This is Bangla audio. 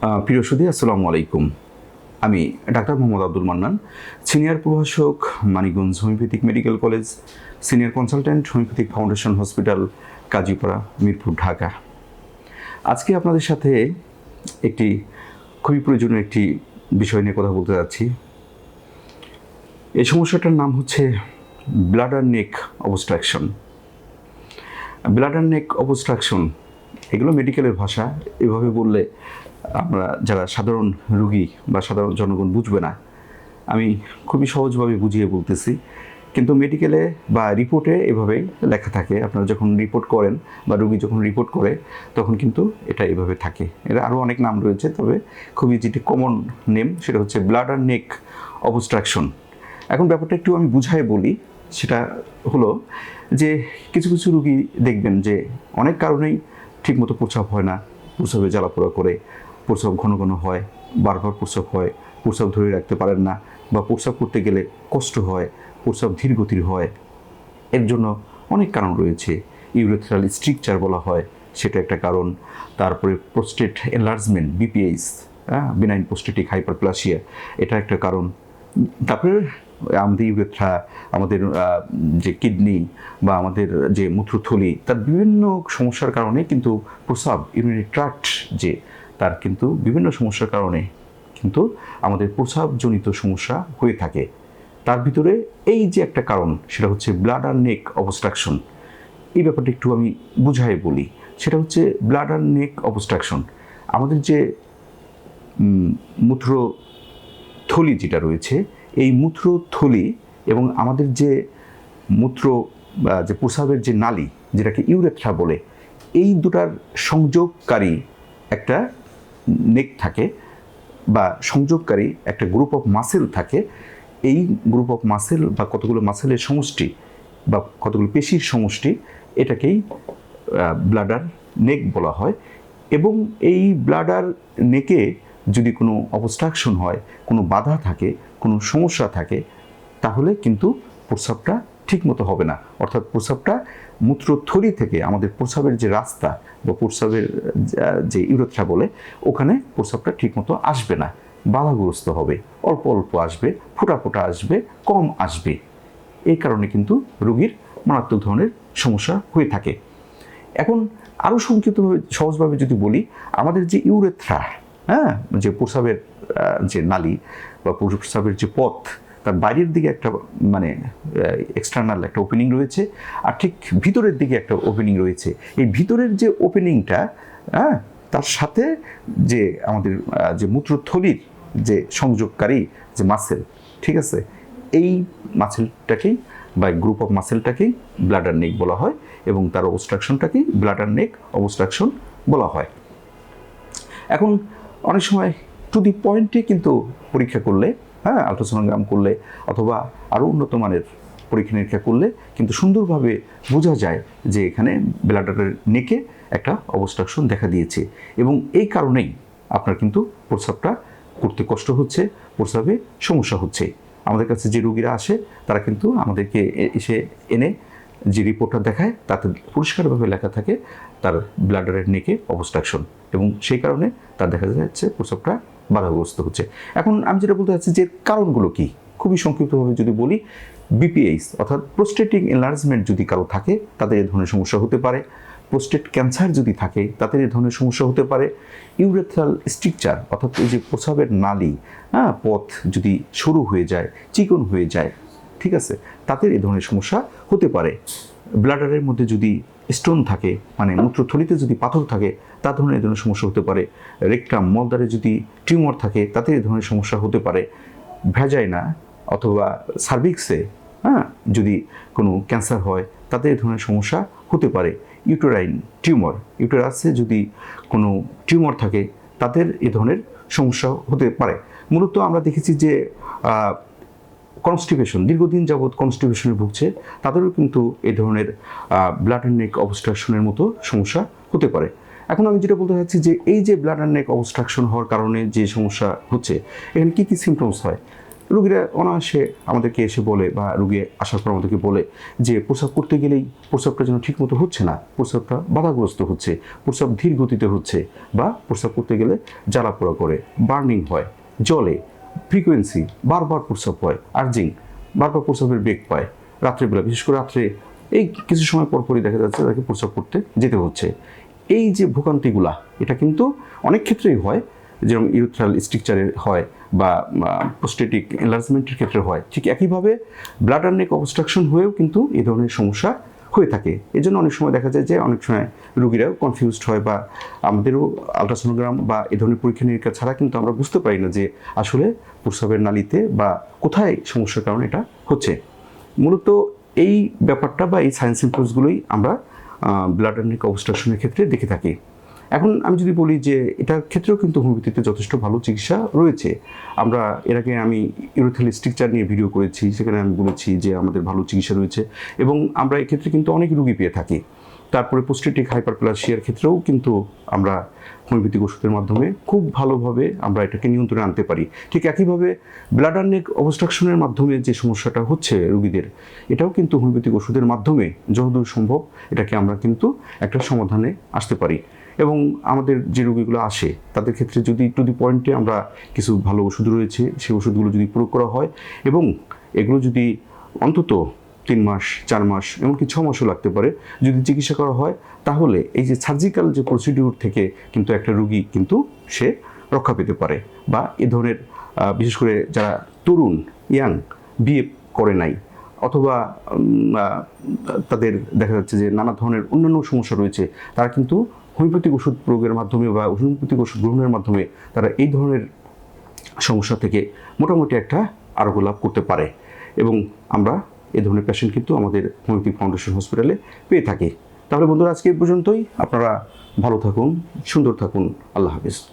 প্রিয় সুদী আসসালামু আলাইকুম। আমি ডাক্তার মোহাম্মদ আব্দুল মান্নান, সিনিয়র প্রভাষক, Manikganj homeopathic medical college, senior consultant homeopathic foundation hospital, Kazipara, Mirpur, Dhaka. আজকে আপনাদের সাথে একটি খুবই প্রয়োজনীয় একটি বিষয় নিয়ে কথা বলতে যাচ্ছি। এই সমস্যাটার নাম হচ্ছে bladder neck obstruction bladder neck obstruction এগুলো মেডিকেলের ভাষা, এভাবে বললে আমরা যারা সাধারণ রুগী বা সাধারণ জনগণ বুঝবে না, আমি খুবই সহজভাবে বুঝিয়ে বলতেছি। কিন্তু মেডিকেলে বা রিপোর্টে এভাবেই লেখা থাকে। আপনারা যখন রিপোর্ট করেন বা রুগী যখন রিপোর্ট করে, তখন কিন্তু এটা এভাবে থাকে। এর আরও অনেক নাম রয়েছে, তবে খুবই যেটি কমন নেম সেটা হচ্ছে ব্লাডার নেক অবস্ট্রাকশন এখন ব্যাপারটা একটু আমি বুঝাই বলি, সেটা হলো যে কিছু কিছু রুগী দেখবেন যে অনেক কারণেই ঠিকমতো প্রস্রাব হয় না, প্রস্রাবে জ্বালাপোড়া করে প্রস্রাব ঘন ঘন হয়, বারবার প্রস্রাব হয় প্রস্রাব ধরে রাখতে পারেন না বা প্রস্রাব করতে গেলে কষ্ট হয় প্রস্রাব ধীর গতির হয়। এর জন্য অনেক কারণ রয়েছে। ইউরেথ্রাল স্ট্রিকচার বলা হয়, সেটা একটা কারণ। তারপরে প্রোস্টেট এনলার্জমেন্ট, বিপিএইচ হ্যাঁ বিনাইন প্রোস্টেটিক হাইপারপ্লাসিয়া এটা একটা কারণ। তারপরে আমাদের ইউরেথ্রা, আমাদের যে কিডনি বা আমাদের যে মূত্রথলি, তার বিভিন্ন সমস্যার কারণে কিন্তু প্রস্রাব ইউরিনারি ট্রাক্ট যে তার কিন্তু বিভিন্ন সমস্যার কারণে কিন্তু আমাদের প্রসাবজনিত সমস্যা হয়ে থাকে। তার ভিতরে এই যে একটা কারণ, সেটা হচ্ছে ব্লাডার নেক অবস্ট্রাকশন এই ব্যাপারটা একটু আমি বুঝাই বলি। সেটা হচ্ছে ব্লাডার নেক অবস্ট্রাকশন আমাদের যে মূত্র থলি যেটা রয়েছে, এই মূত্রথলি এবং আমাদের যে মূত্র যে প্রস্রাবের যে নালী, যেটাকে ইউরেথ্রা বলে, এই দুটার সংযোগকারী একটা নেক থাকে বা সংযোগকারী একটা গ্রুপ অফ মাসেল থাকে, এই গ্রুপ অফ মাসেল বা কতগুলো মাসেলের সমষ্টি বা কতগুলো পেশির সমষ্টি এটাকেই ব্লাডার নেক বলা হয় এবং এই ব্লাডার নেকে যদি কোনো অবস্ট্রাকশন হয়, কোনো বাধা থাকে, কোনো সমস্যা থাকে, তাহলে কিন্তু প্রস্রাবটা ঠিকমতো হবে না। অর্থাৎ প্রস্রাবটা মূত্রথলি থেকে আমাদের প্রস্রাবের যে রাস্তা বা প্রস্রাবের যে ইউরোথ্রা বলে, ওখানে প্রস্রাবটা ঠিকমতো আসবে না। বাধাগ্রস্ত হবে। অল্প অল্প আসবে, ফোটা ফোটা আসবে, কম আসবে। এই কারণে কিন্তু রোগীর মারাত্মক ধরনের সমস্যা হয়ে থাকে। এখন আরও সংক্ষিপ্তভাবে, সহজভাবে যদি বলি, আমাদের যে ইউরেথ্রা হ্যাঁ যে প্রস্রাবের যে নালী বা প্রস্রাবের যে পথ তার বাইরের দিকে একটা মানে এক্সটার্নাল একটা ওপেনিং রয়েছে, আর ঠিক ভিতরের দিকে একটা ওপেনিং রয়েছে। এই ভিতরের যে ওপেনিংটা হ্যাঁ তার সাথে যে আমাদের যে মূত্রথলির যে সংযোগকারী যে মাসেল ঠিক আছে? এই মাসেলটাকেই বা গ্রুপ অফ মাসেলটাকেই ব্লাডার নেক বলা হয় এবং তার অবস্ট্রাকশনটাকেই ব্লাডার নেক অবস্ট্রাকশন বলা হয়। এখন অনেক সময় টু দি পয়েন্টে কিন্তু পরীক্ষা করলে হ্যাঁ আলট্রাসোনোগ্রাম করলে অথবা আরও উন্নত মানের পরীক্ষা নিরীক্ষা করলে কিন্তু সুন্দরভাবে বোঝা যায় যে এখানে ব্লাডারের নেকে একটা অবস্ট্রাকশন দেখা দিয়েছে। এবং এই কারণেই আপনার কিন্তু প্রস্রাবটা করতে কষ্ট হচ্ছে, প্রস্রাবে সমস্যা হচ্ছে। আমাদের কাছে যে রুগীরা আসে, তারা কিন্তু আমাদেরকে এসে এনে যে রিপোর্টটা দেখায়, তাতে পরিষ্কারভাবে লেখা থাকে তার ব্লাডারের নেকে অবস্ট্রাকশন এবং সেই কারণে তার দেখা যাচ্ছে প্রস্রাবটা বাধাগ্রস্ত হচ্ছে। এখন আমি যেটা বলতে চাচ্ছি যে কারণগুলো কি? খুবই সংক্ষিপ্তভাবে যদি বলি বিপিএইচ অর্থাৎ প্রোস্টেটিক এনলার্জমেন্ট যদি কারও থাকে, তাদের এই ধরনের সমস্যা হতে পারে। প্রোস্টেট ক্যান্সার যদি থাকে, তাদের এই ধরনের সমস্যা হতে পারে। ইউরেথ্রাল স্ট্রিকচার অর্থাৎ এই যে প্রস্রাবের নালী হ্যাঁ পথ যদি সরু হয়ে যায়, চিকন হয়ে যায়, ঠিক আছে, তাদের এই ধরনের সমস্যা হতে পারে। ব্লাডারের মধ্যে যদি স্টোন থাকে মানে মূত্রথলিতে যদি পাথর থাকে, তা ধরনের ধরনের সমস্যা হতে পারে। রেকটাম মলদারে যদি টিউমার থাকে, তাতে এই ধরনের সমস্যা হতে পারে। ভ্যাজাইনা অথবা সার্ভিক্সে হ্যাঁ যদি কোনো ক্যান্সার হয়, তাতে এই ধরনের সমস্যা হতে পারে। ইউটেরাইন টিউমার, ইউটেরাসে যদি কোনো টিউমার থাকে, তাদের এ ধরনের সমস্যা হতে পারে। মূলত আমরা দেখেছি যে কনস্টিপেশন দীর্ঘদিন যাবৎ কনস্টিপেশনে ভুগছে, তাদেরও কিন্তু এই ধরনের ব্লাড অ্যান্ড নেক অবস্ট্রাকশনের মতো সমস্যা হতে পারে। এখন আমি যেটা বলতে চাচ্ছি যে, এই যে ব্লাড অ্যান্ড নেক অবস্ট্রাকশন হওয়ার কারণে যে সমস্যা হচ্ছে, এখানে কী কী সিমটমস হয়? রুগীরা অনায়াসে আমাদেরকে এসে বলে বা রুগী আসার পর আমাদেরকে বলে যে প্রস্রাব করতে গেলেই প্রস্রাবটা যেন ঠিকমতো হচ্ছে না প্রস্রাবটা বাধাগ্রস্ত হচ্ছে প্রস্রাব ধীর গতিতে হচ্ছে বা প্রস্রাব করতে গেলে জ্বালা পোড়া করে, বার্নিং হয় জলে ফ্রিকোয়েন্সি বারবার প্রস্রাব হয় আর্জিং বারবার প্রস্রাবের বেগ পায় রাত্রেবেলা। বিশেষ করে রাত্রে এই কিছু সময় পরপরই দেখা যাচ্ছে তাকে প্রস্রাব করতে যেতে হচ্ছে। এই যে ভোগান্তিগুলা, এটা কিন্তু অনেক ক্ষেত্রেই হয়। যেরকম ইউথ্রাল স্ট্রিকচারের হয় বা প্রোস্টেটিক এনলার্জমেন্টের ক্ষেত্রে হয়। ঠিক একইভাবে ব্লাডার নেক অবস্ট্রাকশন হয়েও কিন্তু এই ধরনের সমস্যা হয়ে থাকে। এই জন্য অনেক সময় দেখা যায় যে অনেক সময় রুগীরাও কনফিউজড হয় বা আমাদেরও আলট্রাসোনোগ্রাম বা এ ধরনের পরীক্ষা নিরীক্ষা ছাড়া কিন্তু আমরা বুঝতে পারি না যে আসলে প্রস্রাবের নালিতে বা কোথায় সমস্যার কারণে এটা হচ্ছে। মূলত এই ব্যাপারটা বা এই সায়েন্স সিম্পলসগুলোই আমরা ব্লাড অ্যান্ড অবস্ট্রাকশনের ক্ষেত্রে দেখে থাকি। এখন আমি যদি বলি যে এটার ক্ষেত্রেও কিন্তু হোমিওপ্যাথিতে যথেষ্ট ভালো চিকিৎসা রয়েছে। আমরা এর আগে আমি ইউরোথেল স্ট্রিকচার নিয়ে ভিডিও করেছি, সেখানে আমি বলেছি যে আমাদের ভালো চিকিৎসা রয়েছে এবং আমরা এক্ষেত্রে কিন্তু অনেক রুগী পেয়ে থাকি। তারপরে পোস্টেটিক হাইপারপ্লাসিয়ার ক্ষেত্রেও কিন্তু আমরা হোমিওপ্যাথিক ওষুধের মাধ্যমে খুব ভালোভাবে আমরা এটাকে নিয়ন্ত্রণে আনতে পারি। ঠিক একইভাবে ব্লাডার নেক অবস্ট্রাকশনের মাধ্যমে যে সমস্যাটা হচ্ছে রুগীদের, এটাও কিন্তু হোমিওপ্যাথিক ওষুধের মাধ্যমে যতদূর সম্ভব এটাকে আমরা কিন্তু একটা সমাধানে আসতে পারি। এবং আমাদের যে রোগীগুলো আসে, তাদের ক্ষেত্রে যদি টু দি পয়েন্টে আমরা কিছু ভালো ওষুধ রয়েছে, সেই ওষুধগুলো যদি প্রয়োগ করা হয় এবং এগুলো যদি অন্তত তিন মাস, চার মাস এমনকি ছ মাসও লাগতে পারে, যদি চিকিৎসা করা হয়, তাহলে এই যে সার্জিক্যাল যে প্রসিডিউর থেকে কিন্তু একটা রুগী কিন্তু সে রক্ষা পেতে পারে বা এ ধরনের বিশেষ করে যারা তরুণ ইয়াং বিয়ে করে নাই অথবা তাদের দেখা যাচ্ছে যে নানা ধরনের অন্যান্য সমস্যা রয়েছে, তারা কিন্তু হোমিওপ্যাথিক ওষুধ প্রয়োগের মাধ্যমে বা হোমিওপ্যাথিক ওষুধ গ্রহণের মাধ্যমে তারা এই ধরনের সমস্যা থেকে মোটামুটি একটা আরোগ্য লাভ করতে পারে। এবং আমরা এ ধরনের পেশেন্ট কিন্তু আমাদের হোমিওপ্যাথিক ফাউন্ডেশন হসপিটালে পেয়ে থাকি। তাহলে বন্ধুরা, আজকে এই পর্যন্তই। আপনারা ভালো থাকুন, সুন্দর থাকুন। আল্লাহ হাফিজ।